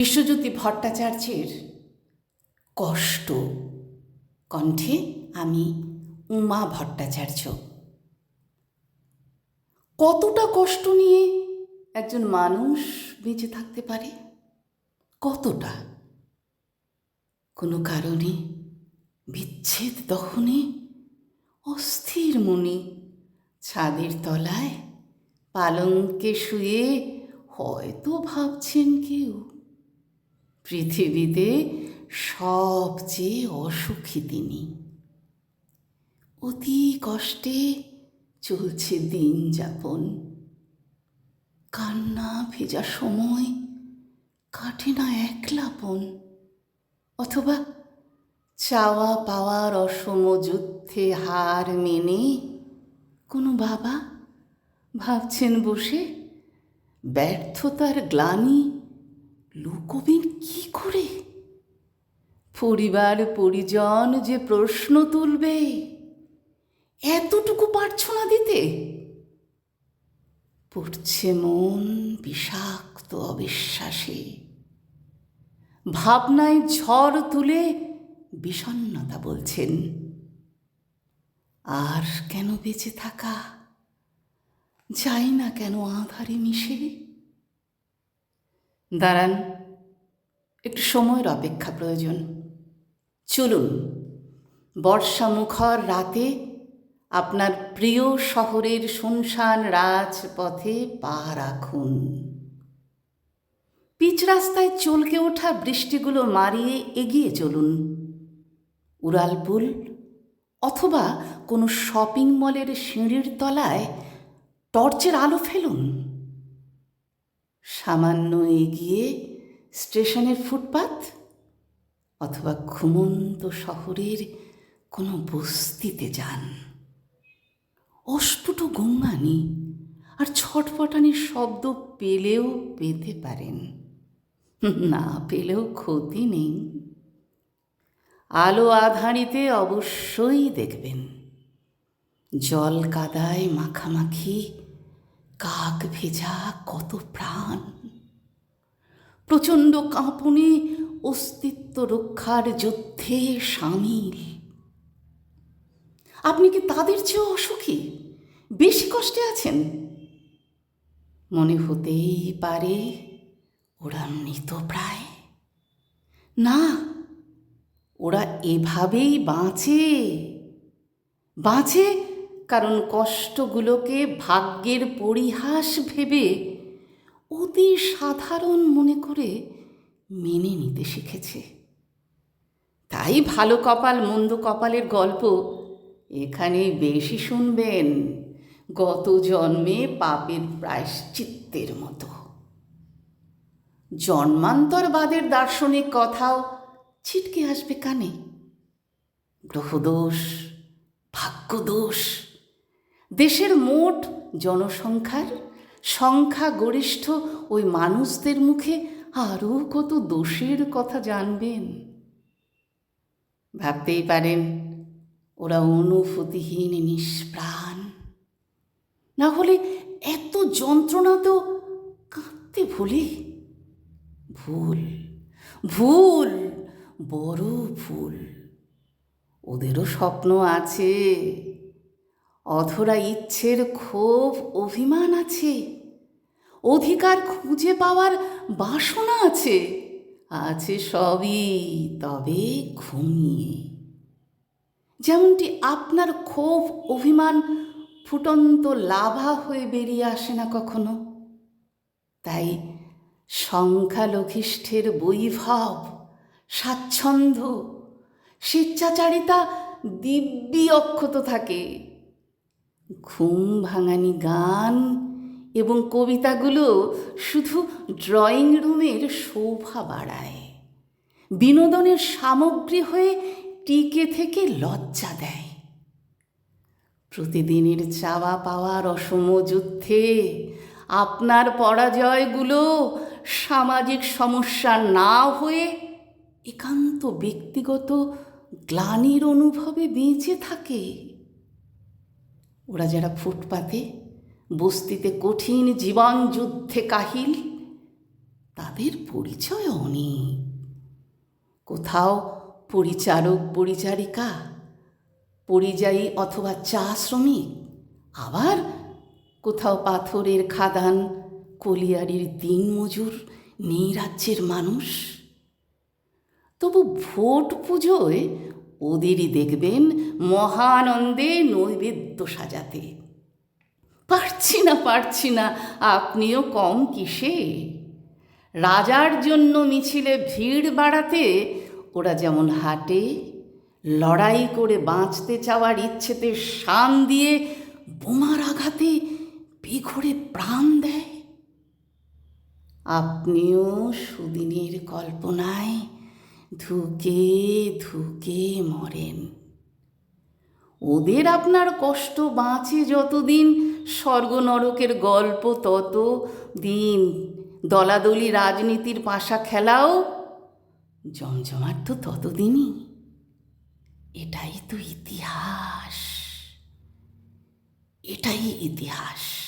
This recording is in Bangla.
বিশ্বজ্যোতি ভট্টাচার্যের কষ্ট কণ্ঠে আমি উমা ভট্টাচার্য। কতটা কষ্ট নিয়ে একজন মানুষ বেঁচে থাকতে পারে? কতটা? কোনো কারণে, বিচ্ছেদ দহনে অস্থির মনে, ছাদের তলায়, পালঙ্কে শুয়ে হয়তো ভাবছেন কেউ। পৃথিবীতে সবচেয়ে অসুখী তিনি। অতি কষ্টে চলছে দিন যাপন। কান্না ভেজা সময় কাটে না একলাপন অথবা চাওয়া পাওয়ার অসম যুদ্ধে হার মেনে কোনো বাবা ভাবছেন বসে ব্যর্থতার গ্লানি লুকোবেন কি করে? পরিবার, পরিজন যে প্রশ্ন তুলবে, এতটুকু পারছ না দিতে? পড়ছে মন বিষাক্ত অবিশ্বাসে। ভাবনায় ঝড় তুলে বিষণ্নতা বলছেন। আর কেন বেঁচে থাকা? যাই না কেন আধারে মিশে। দাঁড়ান। একটু সময়ের অপেক্ষা প্রয়োজন। চলুন বর্ষা মুখর রাতে আপনার প্রিয় শহরের শুনশান রাজপথে পা রাখুন। পিচ রাস্তায় চলকে ওঠা বৃষ্টিগুলো মারিয়ে এগিয়ে চলুন। উড়ালপুল অথবা কোনো শপিং মলের সিঁড়ির তলায় টর্চের আলো ফেলুন। সামান্য এগিয়ে স্টেশনের ফুটপাত অথবা ঘুমন্ত শহরের কোনো বস্তিতে যান। অস্ফুট গঙ্গানি আর ছটফটানির শব্দ পেলেও পেতে পারেন। না পেলেও ক্ষতি নেই। আলো আধারিতে অবশ্যই দেখবেন। জল কাদায় মাখামাখি কাক ভেজা কত প্রাণ। প্রচণ্ড কাঁপুনি অস্তিত্ব রক্ষার যুদ্ধে সামিল। আপনি কি তাদের চেয়েও অসুখী? বেশি কষ্টে আছেন? মনে হতেই পারে ওরা মৃত প্রায়। না, ওরা এভাবেই বাঁচে। বাঁচে কারণ কষ্টগুলোকে ভাগ্যের পরিহাস ভেবে অতি সাধারণ মনে করে মেনে নিতে শিখেছে। তাই ভালো কপাল মন্দ কপালের গল্প এখানে বেশি শুনবেন। গত জন্মে পাপের প্রায়শ্চিত্তের মতো। জন্মান্তরবাদের দার্শনিক কথাও ছিটকে আসবে কানে। গ্রহদোষ, ভাগ্যদোষ। দেশের মোট জনসংখ্যার সংখ্যা গরিষ্ঠ ওই মানুষদের মুখে আরও কত দোষের কথা জানবেন? ভাবতেই পারেন, ওরা অনুভূতিহীন নিষ্প্রাণ। না হলে এত যন্ত্রণা তো কাঁদতে ভুলে? ভুল ভুল, বড় ভুল। ওদেরও স্বপ্ন আছে। অধরা ইচ্ছের ক্ষোভ অভিমান আছে। অধিকার খুঁজে পাওয়ার বাসনা আছে। আছে সবই তবে ঘুমিয়ে। যেমনটি আপনার ক্ষোভ, অভিমান ফুটন্ত লাভা হয়ে বেরিয়ে আসে না কখনো, তাই সংখ্যালঘিষ্ঠের বৈভব, স্বাচ্ছন্দ্য, স্বেচ্ছাচারিতা দিব্যি অক্ষত থাকে। ঘুম ভাঙানি গান এবং কবিতাগুলো শুধু ড্রয়িং রুমের শোভা বাড়ায়। বিনোদনের সামগ্রী হয়ে টিকে থেকে লজ্জা দেয়। প্রতিদিনের চাওয়া পাওয়ার অসম যুদ্ধে আপনার পরাজয়গুলো সামাজিক সমস্যা না হয়ে একান্ত ব্যক্তিগত গ্লানির অনুভবে বেঁচে থাকে। ওরা যারা ফুটপাতে, বস্তিতে কঠিন জীবন যুদ্ধে কাহিল, তাদের পরিচয় অনেক। কোথাও পরিচারক পরিচারিকা, পরিযায়ী অথবা চা শ্রমিক, আবার কোথাও পাথরের খাদান, কলিয়ারির দিনমজুর নেই রাজ্যের মানুষ। তবু ভোট পুজোয় ওদেরই দেখবেন মহানন্দে নৈবেদ্য সাজাতে। পারছি না পারছি না, আপনিও কম কিসে? রাজার জন্য মিছিলে ভিড় বাড়াতে ওরা যেমন হাটে, লড়াই করে বাঁচতে চাওয়ার ইচ্ছেতে শান দিয়ে বোমার আঘাতে বেঘরে প্রাণ দেয়। আপনিও সুদিনের কল্পনায় ধুকে ধুকে মরেন। ওদের আপনার কষ্ট বাঁচে যতদিন স্বর্গ নরকের গল্প তত দিন। দলাদলি রাজনীতির পাশা খেলাও জমজমাট তো ততদিনই। এটাই তো ইতিহাস। এটাই ইতিহাস।